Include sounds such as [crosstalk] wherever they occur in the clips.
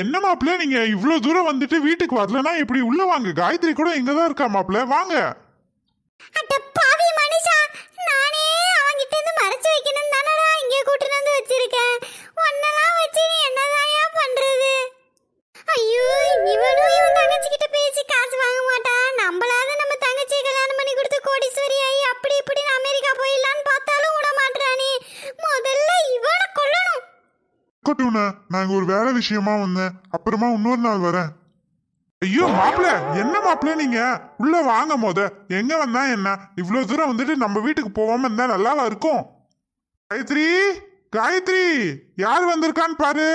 என்ன மாப்பிள்ள நீங்க இவ்வளவு தூரம் வந்துட்டு வீட்டுக்கு வரலன்னா இப்படி உள்ள வாங்க? காயத்ரி கூட இங்க தான் இருக்கா மாப்பிள்ள? வாங்க. அட பாவி மனுஷா நானே அவங்கிட்ட இருந்து மறைச்சு வைக்கணும் தானடா இங்கே கூட்டிட்டு வந்து வச்சிருக்கேன். ஒன்னெல்லாம் வச்சு நீ என்னதாயா பண்றது? ஐயோ இவனும் இவன் தங்கச்சி கிட்ட பேசி காசு வாங்க மாட்டா நம்மளால நம்ம தங்கச்சி கல்யாணம் பண்ணி கொடுத்து கோடீஸ்வரி ஆகி அப்படி இப்படின்னு அமெரிக்கா போயிடலான்னு பார்த்தாலும் விட மாட்டானே முதல்ல இவனை கொல்லணும் இருக்கட்டும்ண்ணே நான் இங்க ஒரு வேலை விஷயமா வந்தேன். அப்புறமா இன்னொரு நாள் வரேன். ஐயோ மாப்பிள்ள என்ன மாப்பிள்ள நீங்க? உள்ள வாங்க மோத. எங்க வந்தா என்ன? இவ்வளவு தூரம் வந்துட்டு நம்ம வீட்டுக்கு போகாம இருந்தா நல்லாவா இருக்கும்? காயத்ரி காயத்ரி யார் வந்திருக்கான்னு பாரு.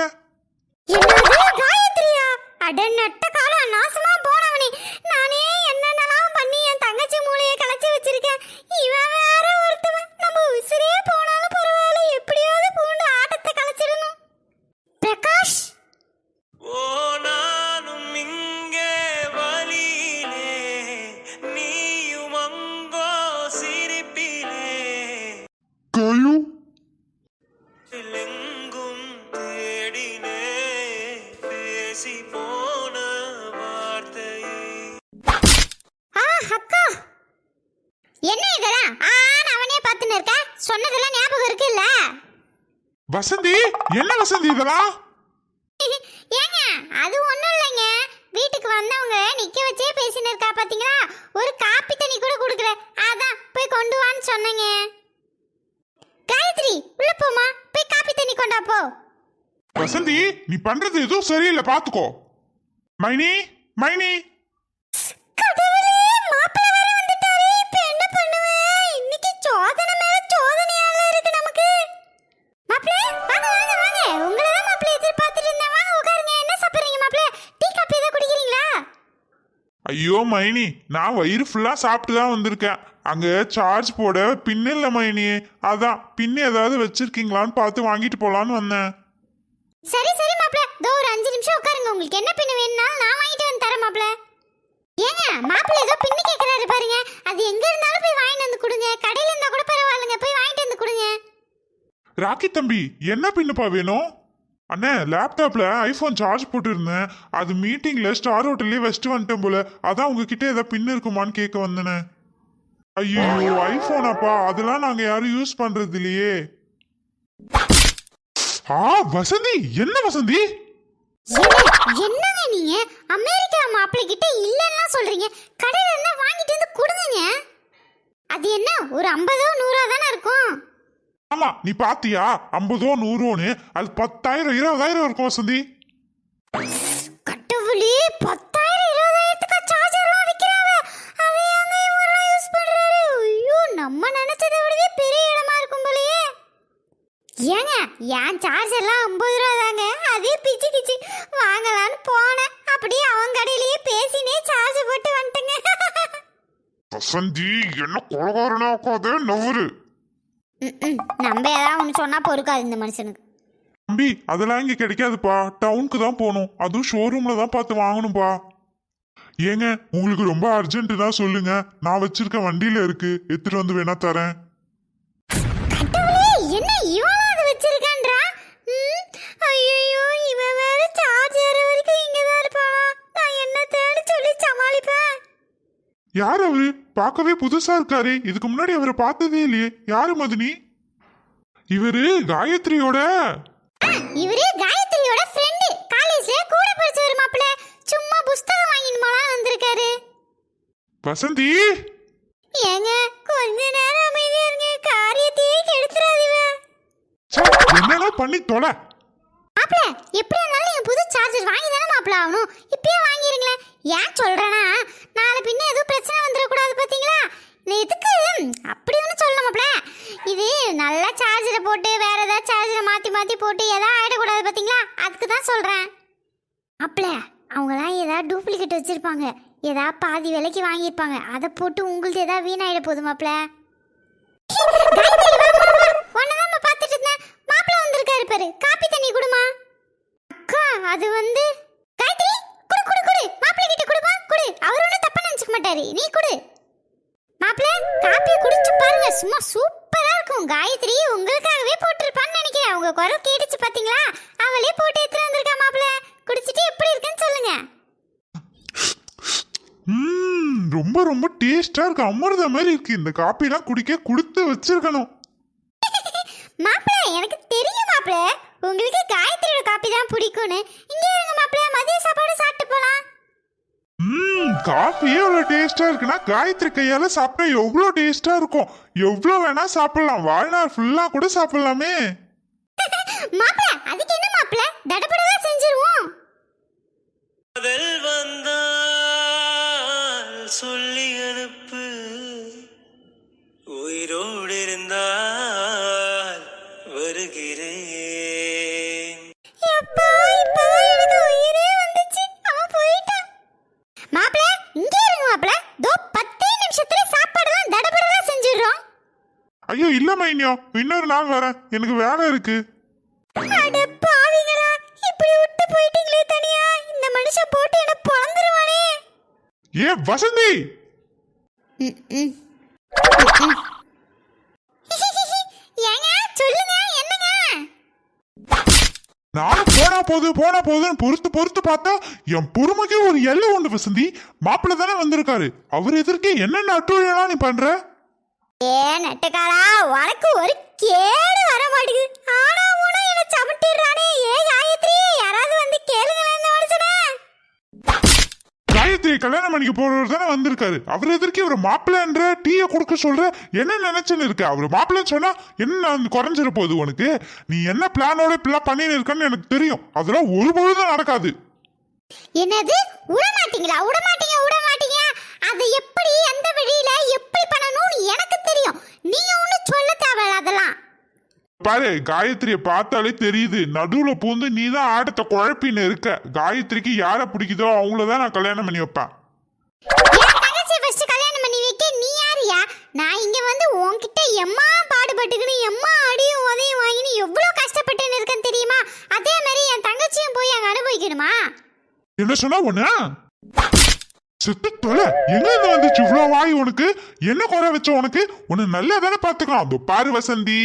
பேசி போன வார்த்தையே ஆ அக்கா. என்ன இதெல்லாம் ஆன அவனே பார்த்துன்னு இருக்க. சொன்னதெல்லாம் ஞாபகம் இருக்குல்ல? வசந்தி என்ன வசந்தி இதெல்லாம் ஏங்க அது ஒண்ணும் இல்லைங்க. வீட்டுக்கு வந்தவங்க நிக்க வச்சே பேசின்னு இருக்கா பாத்தீங்களா? ஒரு காப்பி தண்ணி கூட குடுக்கல. அதான் போய் கொண்டு வான்னு சொன்னேங்க. காயத்ரி உள்ள போமா போய் காப்பி தண்ணி கொண்டா போ. வசந்தி நீ பண்றது எதுவும் சரியில்லை பாத்துக்கோ. மைனி மைனி. ஐயோ மைனி நான் வயிறு ஃபுல்லா சாப்பிட்டு தான் வந்திருக்கேன். அங்க சார்ஜ் போட பின் இல்ல மைனி. அதான் பின் ஏதாவது வச்சிருக்கீங்களான்னு பார்த்து வாங்கிட்டு போலான்னு வந்தேன். சரி சரி மாப்ள தோ ஒரு அஞ்சு நிமிஷம் உட்காருங்க. உங்களுக்கு என்ன பின்னு வேணும்னாலும் நான் வாங்கிட்டு வந்து தரேன் மாப்ள ஏங்க மாப்பிள ஏதோ பின்னு கேட்கறாரு பாருங்க. அது எங்க இருந்தாலும் போய் வாங்கிட்டு வந்து கொடுங்க. கடையில இருந்தா கூட பரவாயில்லைங்க. போய் வாங்கிட்டு வந்து கொடுங்க. ராக்கி தம்பி என்ன பின்னுப்பா வேணும்? அண்ணே லேப்டாப்ல ஐபோன் சார்ஜ் போட்டுருந்தேன். அது மீட்டிங்ல ஸ்டார் ஹோட்டல்லே வச்சுட்டு வந்துட்டேன் போல. அதான் உங்ககிட்ட ஏதாவது பின் இருக்குமான்னு கேட்க வந்தேனே. ஐயோ ஐபோனாப்பா அதெல்லாம் நாங்க யாரும் யூஸ் பண்றது இல்லையே. ஆ வசந்தி! என்ன வசந்தி? என்னங்க நீங்க? அமெரிக்கா மாப்பிள்ளை கிட்ட இல்லன்னா சொல்றீங்க. கடையில இருந்தா வாங்கிட்டு வந்து கொடுங்க அது என்ன ஒரு ஐம்பதோ நூறோ தானே இருக்கும்? ஆமா நீ பாத்தியா? ஐம்பதோ நூறோன்னு அது பத்தாயிரம் இருபதாயிரம் இருக்கும் வசந்தி. கடவுளே பத்தாயிரம் ஏங்க என் சார்ஜ் எல்லாம் ஐம்பது ரூபா தாங்க. அதே பிச்சு கிச்சு வாங்கலான்னு போனேன். அப்படியே அவன் கடையிலேயே பேசினே சார்ஜ் போட்டு வந்துட்டேங்க. வசந்தி என்ன கொலகாரனா உட்காது நவரு ம்ம். நம்ம ஏதாவது ஒன்று சொன்னா பொறுக்காது இந்த மனுஷனுக்கு. தம்பி அதெல்லாம் இங்க கிடைக்காதுப்பா. டவுனுக்கு தான் போகணும். அதுவும் ஷோரூம்ல தான் பார்த்து வாங்கணும்பா. ஏங்க உங்களுக்கு ரொம்ப அர்ஜென்ட்னா சொல்லுங்க. நான் வச்சிருக்க வண்டியில இருக்கு. எடுத்துட்டு வந்து வேணா தரேன். யார் அவரு? பார்க்கவே புதுசா இருக்காரு. இதுக்கு முன்னாடி அவரை பார்த்ததே இல்லையே. யாரு மதினி? இவரு காயத்ரியோட. இவரே காயத்ரியோட ஃப்ரெண்டு காலேஜ்ல கூட படிச்சவர் மாப்பிள சும்மா புஸ்தகம் வாங்கிட்டு வந்திருக்காரு. வசந்தி? ஏங்க கொஞ்ச நேரம் அமைதியா இருங்க. காரியத்தையே கெடுத்துறாதீங்க. என்னடா பண்ணி தொலை? மாப்பிள எப்படி இருந்தாலும் நீங்க புது சார்ஜர் வாங்கி தானே மாப்பிள ஆகணும். இப்பயே வாங்கிருங்களேன். ஏன் சொல்றேன்னா நாளை பின்ன எதுவும் பிரச்சனை வந்துடக்கூடாது பாத்தீங்களா? நான் எதுக்கு? அப்படி ஒன்றும் சொல்ல மாப்பிள. இது நல்லா சார்ஜரை போட்டு வேற ஏதாவது சார்ஜரை மாத்தி மாத்தி போட்டு எதாவது ஆயிடக்கூடாது பாத்தீங்களா? அதுக்கு தான் சொல்றேன். மாப்பிள அவங்களாம் ஏதாவது டூப்ளிகேட் வச்சிருப்பாங்க. ஏதாவது பாதி விலைக்கு வாங்கியிருப்பாங்க. அதை போட்டு உங்களுக்கு ஏதாவது வீணாயிட போதும் மாப்பிள உன்னதான் பார்த்துட்டு இருந்தேன் மாப்பிள வந்திருக்காரு பாரு காப்பி தண்ணி குடுமா? அக்கா அது வந்து காயத்ரி குடு குடு குடு. மாப்பிள்ளை கிட்ட குடுமா? குடு. அவர் ஒன்றும் தப்பா நினச்சிக்க மாட்டாரு. நீ குடு. மாப்பிள்ளை காப்பியை குடிச்சு பாருங்க. சும்மா சூப்பரா இருக்கும். காயத்ரி உங்களுக்காகவே போட்டிருப்பான்னு நினைக்கிறேன். உங்க குரல் கேட்டுச்சு பாத்தீங்களா? அவளே போட்டு எடுத்துட்டு வந்திருக்கா மாப்பிள்ளை. குடிச்சிட்டு எப்படி இருக்குன்னு சொல்லுங்க. ரொம்ப ரொம்ப டேஸ்டா இருக்கு. அமிர்த மாதிரி இருக்கு. இந்த காப்பிலாம் குடிக்க கொடுத்து வச்சிருக்கணும். மாப்பிள எனக்கு தெரியும் மாப்பிள. உங்களுக்கு காயத்ரியோட காப்பி தான் பிடிக்கும்னு. இங்கே இருங்க மாப்பிள மதிய சாப்பாடு சாப்பிட்டு போலாம். ம் காஃபியே இவ்வளோ டேஸ்டா இருக்குன்னா காயத்ரி கையால சாப்பிட்டா எவ்வளோ டேஸ்டா இருக்கும். எவ்வளோ வேணா சாப்பிடலாம். வாழ்நாள் ஃபுல்லா கூட சாப்பிடலாமே. [laughs] மாப்பிள அதுக்கு என்ன மாப்பிள? தடபடவா செஞ்சிருவோம். மைனியோ இன்னொரு நாள் வரேன். எனக்கு வேலை இருக்கு. அட பாவிங்களா இப்படி விட்டு போயிட்டீங்களே தனியா? இந்த மனுஷன் போட்டு என்ன பொழந்துருவானே ஏ வசந்தி? ஏங்க சொல்லுங்க என்னங்க? நானும் போனா போகுது போனா போகுதுன்னு பொறுத்து பொறுத்து பார்த்தா என் பொறுமைக்கு ஒரு எல்லை உண்டு வசந்தி. மாப்பிள்ளை தானே வந்திருக்காரு. அவர் எதிர்க்கே என்னென்ன அட்டுழியெல்லாம் நீ பண்ற? ஏ நட்டுக்காலா? உனக்கு ஒரு கேடு வர மாட்டேங்குது. ஆனா ஊனா என்ன சமட்டிடுறானே. ஏ காயத்ரி யாராவது வந்து கேளுங்களேன் மனுஷனை காயத்ரி கல்யாணம் பண்ணிக்க போறவர் தானே வந்திருக்காரு. அவர் எதிர்க்கே ஒரு மாப்பிள்ளைன்ற டீயை கொடுக்க சொல்ற? என்ன நினைச்சுன்னு இருக்க? அவர் மாப்பிள்ளைன்னு சொன்னா என்ன குறைஞ்சிட போகுது உனக்கு? நீ என்ன பிளானோட இப்படிலாம் பண்ணின்னு இருக்கன்னு எனக்கு தெரியும். அதெல்லாம் ஒரு பொழுதும் நடக்காது. என்னது? விட மாட்டீங்களா விட மாட்டீங்க விட மாட்டீங்க அதை எப்படி எந்த வழியில எப்படி பண்ணணும்னு எனக்கு தெரியும். நீங்க ஒன்றும் சொல்ல தேவையில்ல அதெல்லாம். பாரு காயத்ரியை பார்த்தாலே தெரியுது. நடுவுல பூந்து நீ தான் ஆட்டத்தை குழப்பின்னு இருக்க. காயத்ரிக்கு யாரை பிடிக்குதோ அவங்கள தான் நான் கல்யாணம் பண்ணி வைப்பேன். என் தங்கச்சி ஃபர்ஸ்ட் கல்யாணம் பண்ணி வைக்க? நீ யாருயா? நான் இங்க வந்து உன்கிட்ட எம்மா பாடுபட்டுக்கின்னு எம்மா அடியும் உதையும் வாங்கின்னு எவ்வளோ கஷ்டப்பட்டுன்னு இருக்கேன்னு தெரியுமா? அதே மாதிரி என் தங்கச்சியும் போய் அங்க அனுபவிக்கணுமா? என்ன சொன்னா ஒண்ணு செத்து தொலை எங்க இருந்து வந்துச்சு? இவ்வளவு வாய் உனக்கு? என்ன குறை வச்ச உனக்கு? உன்னை நல்லா தானே பாத்துக்கலாம் அதோ பாரு வசந்தி.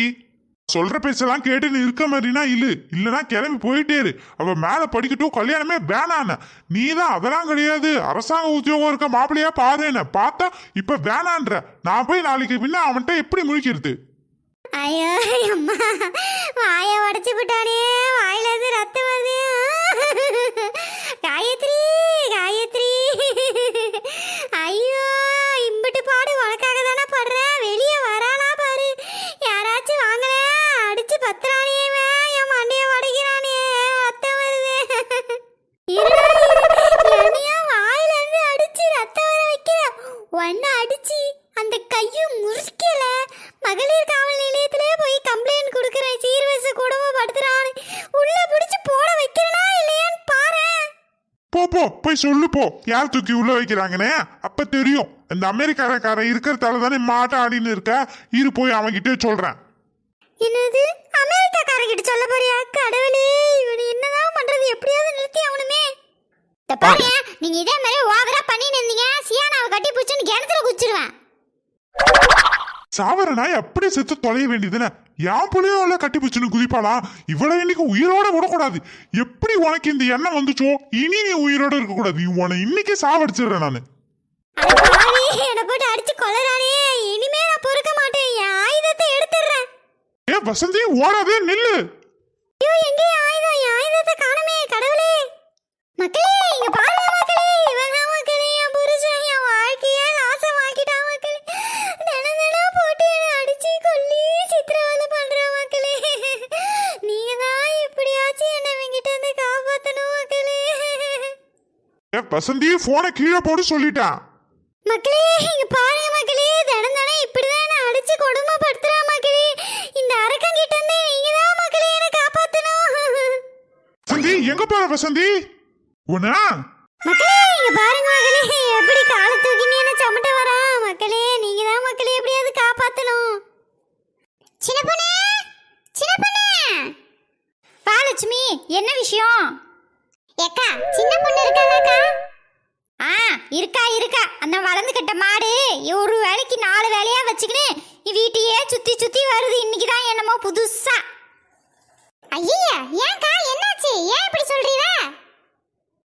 சொல்ற பேச்செல்லாம் கேட்டு நீ இருக்க மாதிரினா இல்லு இல்லனா கிளம்பி போயிட்டே இரு. அவ மேல படிக்கட்டும் கல்யாணமே வேணான நீ தான் அதெல்லாம் கிடையாது. அரசாங்க உத்தியோகம் இருக்க மாப்பிள்ளையா பாருன்னு பார்த்தா இப்ப வேணான்ற. நான் போய் நாளைக்கு பின்ன அவன்கிட்ட எப்படி முழிக்கிறது? ஐயோ அம்மா. வாயை உடச்சு விட்டானே வாயில இருந்து ரத்தம் வருது. காயத்ரி காயத்ரி. ஐயோ. போய் சொல்லு போ. யார் தூக்கி உள்ள வைக்கிறாங்கன்னு? அப்ப தெரியும். இந்த அமெரிக்காரக்காரன் இருக்கிறதால தானே மாட்ட ஆடின்னு இருக்க. இரு போய் அவன்கிட்ட சொல்றேன். என்னது? அமெரிக்காக்காரங்கிட்ட சொல்ல போறியா? கடவுளே இவன் என்னதான் பண்றது? எப்படியாவது நிறுத்தி அவனுமே பாருங்க நீங்க இதே மாதிரி ஓவரா பண்ணிட்டு இருந்தீங்க. சியானாவை கட்டி பிடிச்சுன்னு கிணத்துல குச்சிருவேன் சாவர நாய் அப்படி செத்து தொலைய வேண்டியதுன்னு. என் புள்ளையும் இல்ல கட்டி பிடிச்சுன்னு குதிப்பாளா? இவ்வளவு இன்னைக்கு உயிரோட விடக்கூடாது. எப்படி உனக்கு இந்த எண்ணம் வந்துச்சோ? இனி நீ உயிரோட இருக்கக்கூடாது. நீ உன்னை இன்னைக்கே சாவடிச்சிடுறேன் நானு. என்னை போட்டு அடிச்சு கொல்லறானே. இனிமே நான் பொறுக்க மாட்டேன். என் ஆயுதத்தை எடுத்துடுறேன். ஏ வசந்தி ஓடாதே நில்லு. ஐயோ எங்கே ஆயுதம்? என் ஆயுதத்தை காணுமே கடவுளே. வசந்தி போனை கீழே போட்டு சொல்லிட்டான். மக்களே இங்க பாருங்க மக்களே தினம் தினம் இப்படிதான் என்ன அடிச்சு கொடுமைப்படுத்துறா மக்களே. இந்த அரக்கன் கிட்ட இருந்து நீங்க தான் மக்களே என்ன காப்பாத்தணும். வசந்தி எங்க போற வசந்தி? உன்னா? மக்களே இங்க பாருங்க மக்களே எப்படி காலை தூக்கின்னு என்ன சமட்ட வரா? மக்களே நீங்க தான் மக்களே எப்படியாவது காப்பாத்தணும்? சின்ன பொண்ணு சின்ன பொண்ணு. வா லட்சுமி என்ன விஷயம்? ஏக்கா சின்ன பொண்ணு இருக்காங்கக்கா ஆ இருக்கா இருக்கா. அந்த வளர்ந்துகிட்ட மாடு ஒரு வேலைக்கு நாலு வேலையா வச்சுக்கின்னு வீட்டையே சுத்தி சுத்தி வருது. இன்னைக்கு தான் என்னமோ புதுசா. ஐயா ஏன்க்கா என்னாச்சு? ஏன் இப்படி சொல்றீங்க?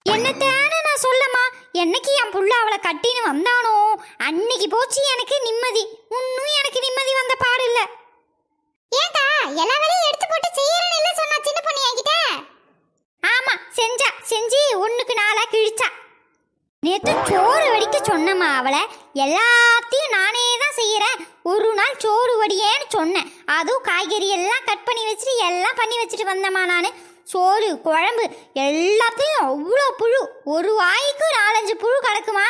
என்னத்தான நான் சொல்லமா என்னைக்கு என் புள்ள அவளை கட்டின்னு வந்தானோ? அன்னைக்கு போச்சு எனக்கு நிம்மதி. இன்னும் எனக்கு நிம்மதி வந்த பாடு இல்ல. ஏன்டா எல்லா வேலையும் எடுத்து போட்டு செய்யறேன்னு இல்ல சொன்னா சின்ன பொண்ணு என்கிட்ட? ஆமா செஞ்சா. செஞ்சு ஒண்ணுக்கு நாளா கிழிச்சா. சொன்னம்மா அவளை? எல்லாத்தையும் நானே தான் செய்கிறேன் ஒரு நாள் சோறு வடியேன்னு சொன்னேன். அதுவும் காய்கறி எல்லாம் கட் பண்ணி வச்சுட்டு எல்லாம் பண்ணி வச்சுட்டு வந்தேம்மா நான். சோறு குழம்பு எல்லாத்தையும் அவ்வளோ புழு. ஒரு வாய்க்கு நாலஞ்சு புழு கிடக்குமா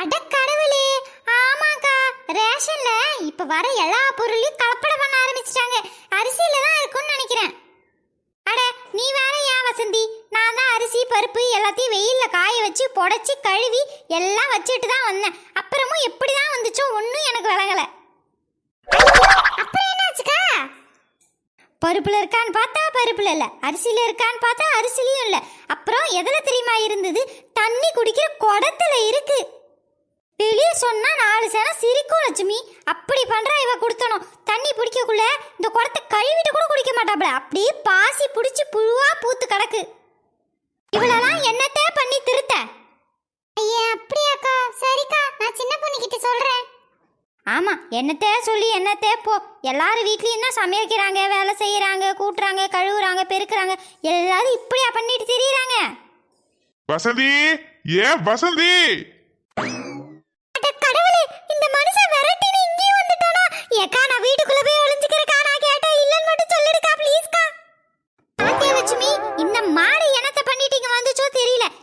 அட கடவுளே! ஆமாக்கா ரேஷன்ல இப்போ வர எல்லா பொருளையும் கலப்படம் பண்ண ஆரம்பிச்சிட்டாங்க. அரிசியில தான் இருக்கும்னு நினைக்கிறேன். நீ வேற ஏன் வசந்தி? நான் தான் அரிசி பருப்பு எல்லாத்தையும் வெயிலில் காய வச்சு புடச்சி கழுவி எல்லாம் வச்சுட்டு தான் வந்தேன். அப்புறமும் எப்படி தான் வந்துச்சோ ஒன்றும் எனக்கு விளங்கலை அப்புறம் என்னாச்சுக்கா? பருப்புல இருக்கான்னு பார்த்தா பருப்புல இல்ல. அரிசியில இருக்கான்னு பார்த்தா அரிசிலையும் இல்ல. அப்புறம் எதுல தெரியுமா இருந்தது? தண்ணி குடிக்கிற குடத்துல இருக்கு. வெளியே சொன்னா நாலு சனம் சிரிக்கும் லட்சுமி. அப்படி பண்றா இவ கொடுத்தனும். தண்ணி பிடிக்கக்குள்ள இந்த குடத்தை கழுவிட்டு கூட குடிக்க மாட்டாப்ல. அப்படியே பாசி பிடிச்சி புழுவா பூத்து கிடக்கு. இவளெல்லாம் என்னத்தே பண்ணி திருத்த? ஐயா அப்படியாக்கா? சரிக்கா நான் சின்ன பொண்ணு கிட்ட சொல்றேன். ஆமா என்னத்தே சொல்லி என்னத்தே போ. எல்லாரும் வீட்லயும் தான் சமைக்கிறாங்க வேலை செய்யறாங்க கூட்டுறாங்க கழுவுறாங்க பெருக்குறாங்க. எல்லாரும் இப்படியா பண்ணிட்டு திரியுறாங்க? வசந்தி! ஏ வசந்தி!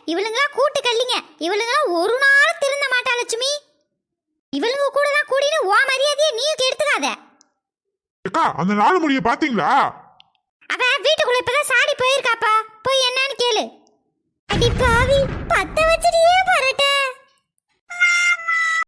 இவளுங்களா கூட்டு கல்லிங்க இவளுங்களா ஒரு நாள் திருந்த மாட்டா லட்சுமி. இவளுங்க கூட தான் கூடினு ஓ மரியாதையை நீயும் எடுத்துக்காத அந்த நாலு முடிய பாத்தீங்களா? அவ வீட்டுக்குள்ள இப்பதான் சாடி போயிருக்காப்பா. போய் என்னன்னு கேளு. அடி பாவி பத்த வச்சிட்டியே பரட்ட.